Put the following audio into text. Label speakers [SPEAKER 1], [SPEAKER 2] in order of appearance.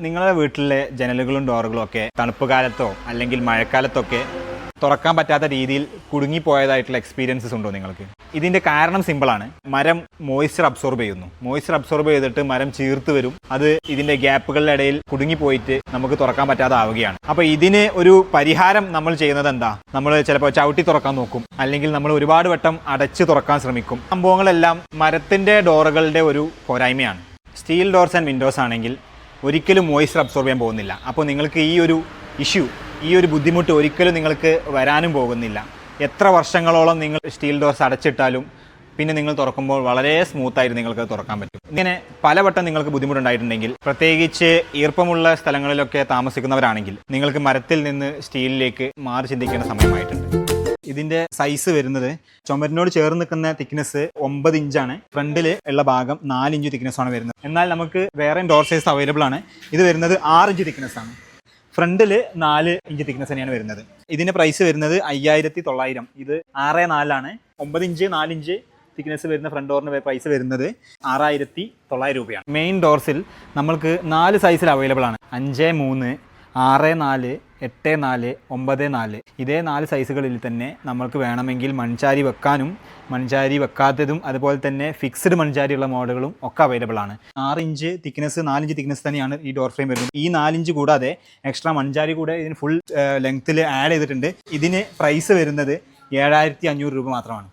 [SPEAKER 1] നിങ്ങളുടെ വീട്ടിലെ ജനലുകളും ഡോറുകളും ഒക്കെ തണുപ്പ് കാലത്തോ അല്ലെങ്കിൽ മഴക്കാലത്തൊക്കെ തുറക്കാൻ പറ്റാത്ത രീതിയിൽ കുടുങ്ങിപ്പോയതായിട്ടുള്ള എക്സ്പീരിയൻസസ് ഉണ്ടോ നിങ്ങൾക്ക്? ഇതിന്റെ കാരണം സിമ്പിളാണ് മരം മോയ്സ്ചർ അബ്സോർബ് ചെയ്യുന്നു. മോയ്സ്ചർ അബ്സോർബ് ചെയ്തിട്ട് മരം ചീർത്ത് വരും. അത് ഇതിന്റെ ഗ്യാപ്പുകളുടെ ഇടയിൽ കുടുങ്ങിപ്പോയിട്ട് നമുക്ക് തുറക്കാൻ പറ്റാതെ ആവുകയാണ് അപ്പോൾ ഇതിന് ഒരു പരിഹാരം നമ്മൾ ചെയ്യുന്നത് എന്താ? നമ്മൾ ചിലപ്പോൾ ചവിട്ടി തുറക്കാൻ നോക്കും. അല്ലെങ്കിൽ നമ്മൾ ഒരുപാട് വട്ടം അടച്ച് തുറക്കാൻ ശ്രമിക്കും. സംഭവങ്ങളെല്ലാം മരത്തിന്റെ ഡോറുകളുടെ ഒരു പോരായ്മയാണ്. സ്റ്റീൽ ഡോർസ് ആൻഡ് വിൻഡോസ് ആണെങ്കിൽ ഒരിക്കലും മോയ്സ്ചർ അബ്സോർബ് ചെയ്യാൻ പോകുന്നില്ല. അപ്പോൾ നിങ്ങൾക്ക് ഈ ഒരു ഇഷ്യൂ ഈ ഒരു ബുദ്ധിമുട്ട് ഒരിക്കലും നിങ്ങൾക്ക് വരാനും പോകുന്നില്ല. എത്ര വർഷങ്ങളോളം നിങ്ങൾ സ്റ്റീൽ ഡോർസ് അടച്ചിട്ടാലും പിന്നെ നിങ്ങൾ തുറക്കുമ്പോൾ വളരെ സ്മൂത്തായിട്ട് നിങ്ങൾക്ക് തുറക്കാൻ പറ്റും. ഇങ്ങനെ പലവട്ടം നിങ്ങൾക്ക് ബുദ്ധിമുട്ടുണ്ടായിട്ടുണ്ടെങ്കിൽ പ്രത്യേകിച്ച് ഈർപ്പമുള്ള സ്ഥലങ്ങളിലൊക്കെ താമസിക്കുന്നവരാണെങ്കിൽ നിങ്ങൾക്ക് മരത്തിൽ നിന്ന് സ്റ്റീലിലേക്ക് മാറി ചിന്തിക്കേണ്ട സമയമായിട്ടുണ്ട്. ഇതിന്റെ സൈസ് വരുന്നത് ചുമരിനോട് ചേർന്ന് നിൽക്കുന്ന തിക്നെസ് ഒമ്പത് ഇഞ്ചാണ് ഫ്രണ്ടിൽ ഉള്ള ഭാഗം നാല് ഇഞ്ച് തിക്നെസ് ആണ് വരുന്നത്. എന്നാൽ നമുക്ക് വേറെ ഡോർ സൈസ് അവൈലബിൾ ആണ്. ഇത് വരുന്നത് ആറ് ഇഞ്ച് തിക്നെസ് ആണ്. ഫ്രണ്ടിൽ നാല് ഇഞ്ച് തിക്നെസ് തന്നെയാണ് വരുന്നത്. ഇതിന്റെ പ്രൈസ് വരുന്നത് അയ്യായിരത്തി തൊള്ളായിരം ഇത് ആറ് നാലാണ്. ഒമ്പത് ഇഞ്ച് നാല് ഇഞ്ച് തിക്നെസ് വരുന്ന ഫ്രണ്ട് ഡോറിന് പ്രൈസ് വരുന്നത് ആറായിരത്തി തൊള്ളായിരം രൂപയാണ് മെയിൻ ഡോർസിൽ നമ്മൾക്ക് നാല് സൈസിൽ അവൈലബിൾ ആണ്. അഞ്ച് മൂന്ന് ആറ് നാല് എട്ട് നാല് ഒമ്പത് നാല്. ഇതേ നാല് സൈസുകളിൽ തന്നെ നമ്മൾക്ക് വേണമെങ്കിൽ മൺചാരി വെക്കാനും മൺചാരി വെക്കാത്തതും അതുപോലെ തന്നെ ഫിക്സ്ഡ് മൺചാരിയുള്ള മോഡലുകളും ഒക്കെ അവൈലബിൾ ആണ്. ആറ് ഇഞ്ച് തിക്നെസ് നാലിഞ്ച് തിക്നെസ് തന്നെയാണ് ഈ ഡോർ ഫ്രെയിം വരുന്നത്. ഈ നാലിഞ്ച് കൂടാതെ എക്സ്ട്രാ മൺചാരി കൂടെ ഇതിന് ഫുൾ ലെങ്ത്തിൽ ആഡ് ചെയ്തിട്ടുണ്ട്. ഇതിന് പ്രൈസ് വരുന്നത് ഏഴായിരത്തി അഞ്ഞൂറ് രൂപ മാത്രമാണ്.